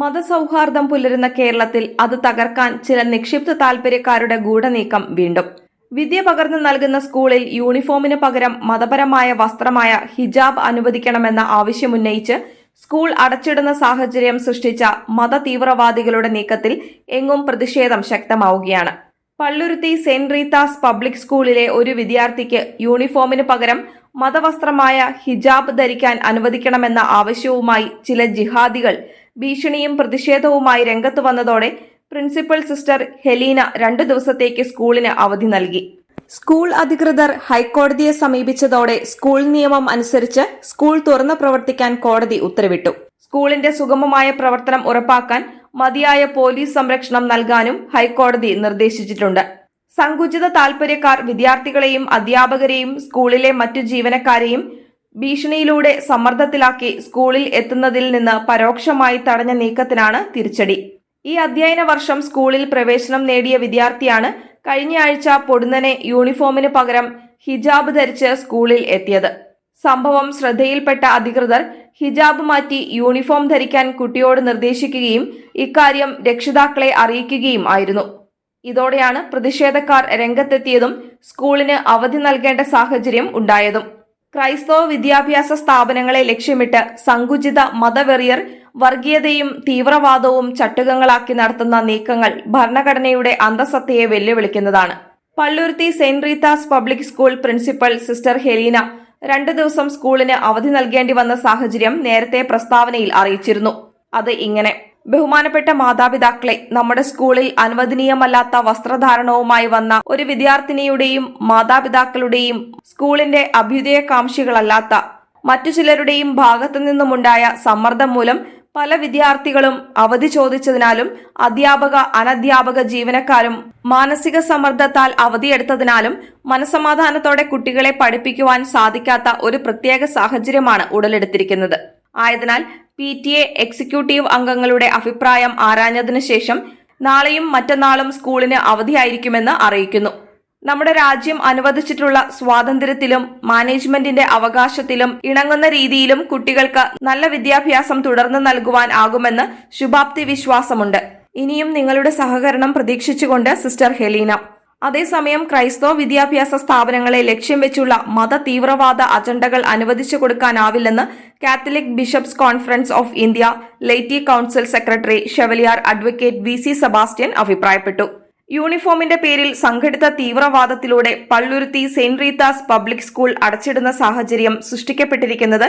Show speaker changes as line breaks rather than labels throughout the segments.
മതസൗഹാർദ്ദം പുലരുന്ന കേരളത്തിൽ അത് തകർക്കാൻ ചില നിക്ഷിപ്ത താൽപര്യക്കാരുടെ ഗൂഢനീക്കം വീണ്ടും. വിദ്യ പകർന്നു നൽകുന്ന സ്കൂളിൽ യൂണിഫോമിന് പകരം മതപരമായ വസ്ത്രമായ ഹിജാബ് അനുവദിക്കണമെന്ന ആവശ്യമുന്നയിച്ച് സ്കൂൾ അടച്ചിടുന്ന സാഹചര്യം സൃഷ്ടിച്ച മത തീവ്രവാദികളുടെ നീക്കത്തിൽ എങ്ങും പ്രതിഷേധം ശക്തമാവുകയാണ്. പള്ളുരുത്തി സെന്റ് റീത്താസ് പബ്ലിക് സ്കൂളിലെ ഒരു വിദ്യാർത്ഥിക്ക് യൂണിഫോമിന് പകരം മതവസ്ത്രമായ ഹിജാബ് ധരിക്കാൻ അനുവദിക്കണമെന്ന ആവശ്യവുമായി ചില ജിഹാദികൾ ഭീഷണിയും പ്രതിഷേധവുമായി രംഗത്തു വന്നതോടെ പ്രിൻസിപ്പൽ സിസ്റ്റർ ഹെലീന രണ്ടു ദിവസത്തേക്ക് സ്കൂളിന് അവധി നൽകി. സ്കൂൾ അധികൃതർ ഹൈക്കോടതിയെ സമീപിച്ചതോടെ സ്കൂൾ നിയമം അനുസരിച്ച് സ്കൂൾ തുറന്നു പ്രവർത്തിക്കാൻ കോടതി ഉത്തരവിട്ടു. സ്കൂളിന്റെ സുഗമമായ പ്രവർത്തനം ഉറപ്പാക്കാൻ മതിയായ പോലീസ് സംരക്ഷണം നൽകാനും ഹൈക്കോടതി നിർദ്ദേശിച്ചിട്ടുണ്ട്. സങ്കുചിത താൽപര്യക്കാർ വിദ്യാർത്ഥികളെയും അധ്യാപകരെയും സ്കൂളിലെ മറ്റു ജീവനക്കാരെയും ഭീഷണിയിലൂടെ സമ്മർദ്ദത്തിലാക്കി സ്കൂളിൽ എത്തുന്നതിൽ നിന്ന് പരോക്ഷമായി തടഞ്ഞ നീക്കത്തിനാണ് തിരിച്ചടി. ഈ അധ്യയന വർഷം സ്കൂളിൽ പ്രവേശനം നേടിയ വിദ്യാർത്ഥിയാണ് കഴിഞ്ഞയാഴ്ച പൊടുന്നനെ യൂണിഫോമിന് പകരം ഹിജാബ് ധരിച്ച് സ്കൂളിൽ എത്തിയത്. സംഭവം ശ്രദ്ധയിൽപ്പെട്ട അധികൃതർ ഹിജാബ് മാറ്റി യൂണിഫോം ധരിക്കാൻ കുട്ടിയോട് നിർദ്ദേശിക്കുകയും ഇക്കാര്യം രക്ഷിതാക്കളെ അറിയിക്കുകയും ആയിരുന്നു. ഇതോടെയാണ് പ്രതിഷേധക്കാർ രംഗത്തെത്തിയതും സ്കൂളിന് അവധി നൽകേണ്ട സാഹചര്യം ഉണ്ടായതും. ക്രൈസ്തവ വിദ്യാഭ്യാസ സ്ഥാപനങ്ങളെ ലക്ഷ്യമിട്ട് സങ്കുചിത മതവെറിയർ വർഗീയതയും തീവ്രവാദവും ചട്ടുകങ്ങളാക്കി നടത്തുന്ന നീക്കങ്ങൾ ഭരണഘടനയുടെ അന്തസത്തയെ വെല്ലുവിളിക്കുന്നതാണ്. Palluruthy saint Rita's public school principal sister Helena രണ്ടു ദിവസം സ്കൂളിന് അവധി നൽകേണ്ടി വന്ന സാഹചര്യം നേരത്തെ പ്രസ്താവനയിൽ അറിയിച്ചിരുന്നു. അത് ഇങ്ങനെ. ബഹുമാനപ്പെട്ട മാതാപിതാക്കളെ നമ്മുടെ സ്കൂളിൽ അനുവദനീയമല്ലാത്ത വസ്ത്രധാരണവുമായി വന്ന ഒരു വിദ്യാർത്ഥിനിയുടെയും മാതാപിതാക്കളുടെയും സ്കൂളിന്റെ അഭ്യുദയകാംക്ഷികളല്ലാത്ത മറ്റു ചിലരുടെയും ഭാഗത്തു നിന്നുമുണ്ടായ സമ്മർദ്ദം മൂലം പല വിദ്യാർത്ഥികളും അവധി ചോദിച്ചതിനാലും അധ്യാപക അനധ്യാപക ജീവനക്കാരും മാനസിക സമ്മർദ്ദത്താൽ അവധിയെടുത്തതിനാലും മനസമാധാനത്തോടെ കുട്ടികളെ പഠിപ്പിക്കുവാൻ സാധിക്കാത്ത ഒരു പ്രത്യേക സാഹചര്യമാണ് ഉടലെടുത്തിരിക്കുന്നത്. ആയതിനാൽ പി ടി എ എക്സിക്യൂട്ടീവ് അംഗങ്ങളുടെ അഭിപ്രായം ആരാഞ്ഞതിനു ശേഷം നാളെയും മറ്റന്നാളും സ്കൂളിന് അവധിയായിരിക്കുമെന്ന് അറിയിക്കുന്നു. നമ്മുടെ രാജ്യം അനുവദിച്ചിട്ടുള്ള സ്വാതന്ത്ര്യത്തിലും മാനേജ്മെന്റിന്റെ അവകാശത്തിലും ഇണങ്ങുന്ന രീതിയിലും കുട്ടികൾക്ക് നല്ല വിദ്യാഭ്യാസം തുടർന്ന് നൽകുവാൻ ആകുമെന്ന് ശുഭാപ്തി വിശ്വാസമുണ്ട്. ഇനിയും നിങ്ങളുടെ സഹകരണം പ്രതീക്ഷിച്ചുകൊണ്ട് സിസ്റ്റർ ഹെലീന. അതേസമയം ക്രൈസ്തവ വിദ്യാഭ്യാസ സ്ഥാപനങ്ങളെ ലക്ഷ്യം വെച്ചുള്ള മത തീവ്രവാദ അജണ്ടകൾ അനുവദിച്ചു കൊടുക്കാനാവില്ലെന്ന് Catholic bishops conference of India laity council secretary chevalier advocate V C Sebastian അഭിപ്രായപ്പെട്ടു. യൂണിഫോമിന്റെ പേരിൽ സംഘടിത തീവ്രവാദത്തിലൂടെ Palluruthy saint Rita's public school അടച്ചിടുന്ന സാഹചര്യം സൃഷ്ടിക്കപ്പെട്ടിരിക്കുന്നത്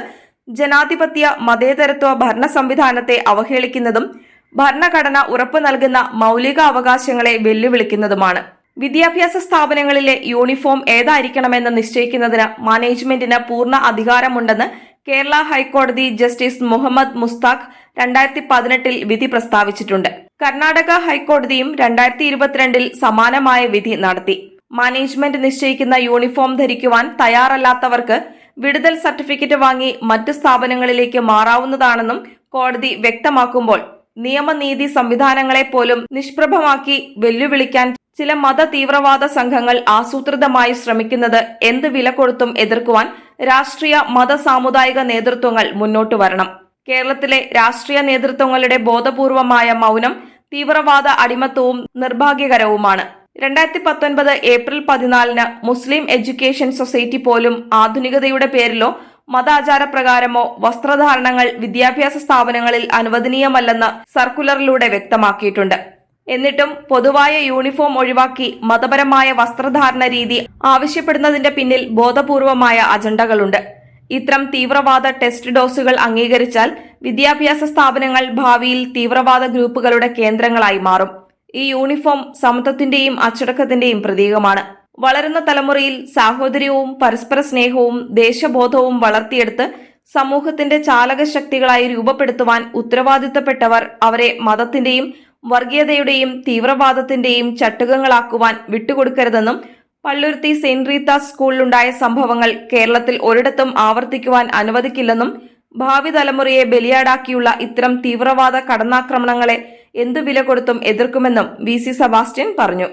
ജനാധിപത്യ മതേതരത്വ ഭരണ സംവിധാനത്തെ അവഹേളിക്കുന്നതും ഭരണഘടന ഉറപ്പു നൽകുന്ന മൗലിക അവകാശങ്ങളെ വെല്ലുവിളിക്കുന്നതുമാണ്. വിദ്യാഭ്യാസ സ്ഥാപനങ്ങളിലെ യൂണിഫോം ഏതായിരിക്കണമെന്ന് നിശ്ചയിക്കുന്നതിന് മാനേജ്മെന്റിന് പൂർണ അധികാരമുണ്ടെന്ന് കേരള ഹൈക്കോടതി ജസ്റ്റിസ് മുഹമ്മദ് മുസ്താഖ് രണ്ടായിരത്തി പതിനെട്ടിൽ വിധി പ്രസ്താവിച്ചിട്ടുണ്ട്. കർണാടക ഹൈക്കോടതിയും രണ്ടായിരത്തി ഇരുപത്തിരണ്ടിൽ സമാനമായ വിധി നടത്തി. മാനേജ്മെന്റ് നിശ്ചയിക്കുന്ന യൂണിഫോം ധരിക്കുവാൻ തയ്യാറല്ലാത്തവർക്ക് വിടുതൽ സർട്ടിഫിക്കറ്റ് വാങ്ങി മറ്റു സ്ഥാപനങ്ങളിലേക്ക് മാറാവുന്നതാണെന്നും കോടതി വ്യക്തമാക്കുമ്പോൾ നിയമനീതി സംവിധാനങ്ങളെ പോലും നിഷ്പ്രഭമാക്കി വെല്ലുവിളിക്കാൻ ചില മത തീവ്രവാദ സംഘങ്ങൾ ആസൂത്രിതമായി ശ്രമിക്കുന്നത് എന്ത് വില കൊടുത്തും എതിർക്കുവാൻ രാഷ്ട്രീയ മത സാമുദായിക നേതൃത്വങ്ങൾ മുന്നോട്ടു വരണം. കേരളത്തിലെ രാഷ്ട്രീയ നേതൃത്വങ്ങളുടെ ബോധപൂർവമായ മൗനം തീവ്രവാദ അടിമത്വവും നിർഭാഗ്യകരവുമാണ്. രണ്ടായിരത്തി പത്തൊൻപത് ഏപ്രിൽ പതിനാലിന് മുസ്ലിം എഡ്യൂക്കേഷൻ സൊസൈറ്റി പോലും ആധുനികതയുടെ പേരിലോ മതാചാരപ്രകാരമോ വസ്ത്രധാരണങ്ങൾ വിദ്യാഭ്യാസ സ്ഥാപനങ്ങളിൽ അനുവദനീയമല്ലെന്ന് സർക്കുലറിലൂടെ വ്യക്തമാക്കിയിട്ടുണ്ട്. എന്നിട്ടും പൊതുവായ യൂണിഫോം ഒഴിവാക്കി മതപരമായ വസ്ത്രധാരണ രീതി ആവശ്യപ്പെടുന്നതിന്റെ പിന്നിൽ ബോധപൂർവമായ അജണ്ടകളുണ്ട്. ഇത്തരം തീവ്രവാദ ടെസ്റ്റ് ഡോസുകൾ അംഗീകരിച്ചാൽ വിദ്യാഭ്യാസ സ്ഥാപനങ്ങൾ ഭാവിയിൽ തീവ്രവാദ ഗ്രൂപ്പുകളുടെ കേന്ദ്രങ്ങളായി മാറും. ഈ യൂണിഫോം സമത്വത്തിന്റെയും അച്ചടക്കത്തിന്റെയും പ്രതീകമാണ്. വളരുന്ന തലമുറയിൽ സാഹോദര്യവും പരസ്പര സ്നേഹവും ദേശബോധവും വളർത്തിയെടുത്ത് സമൂഹത്തിന്റെ ചാലകശക്തികളായി രൂപപ്പെടുത്തുവാൻ ഉത്തരവാദിത്തപ്പെട്ടവർ അവരെ മതത്തിന്റെയും വർഗീയതയുടെയും തീവ്രവാദത്തിന്റെയും ചട്ടുകങ്ങളാക്കുവാൻ വിട്ടുകൊടുക്കരുതെന്നും പള്ളുരുത്തി സെന്റ് റീത്താസ് സ്കൂളിലുണ്ടായ സംഭവങ്ങൾ കേരളത്തിൽ ഒരിടത്തും ആവർത്തിക്കുവാൻ അനുവദിക്കില്ലെന്നും ഭാവി തലമുറയെ ബലിയാടാക്കിയുള്ള ഇത്തരം തീവ്രവാദ കടന്നാക്രമണങ്ങളെ എന്തു വില കൊടുത്തും എതിർക്കുമെന്നും വി സി സെബാസ്റ്റ്യൻ പറഞ്ഞു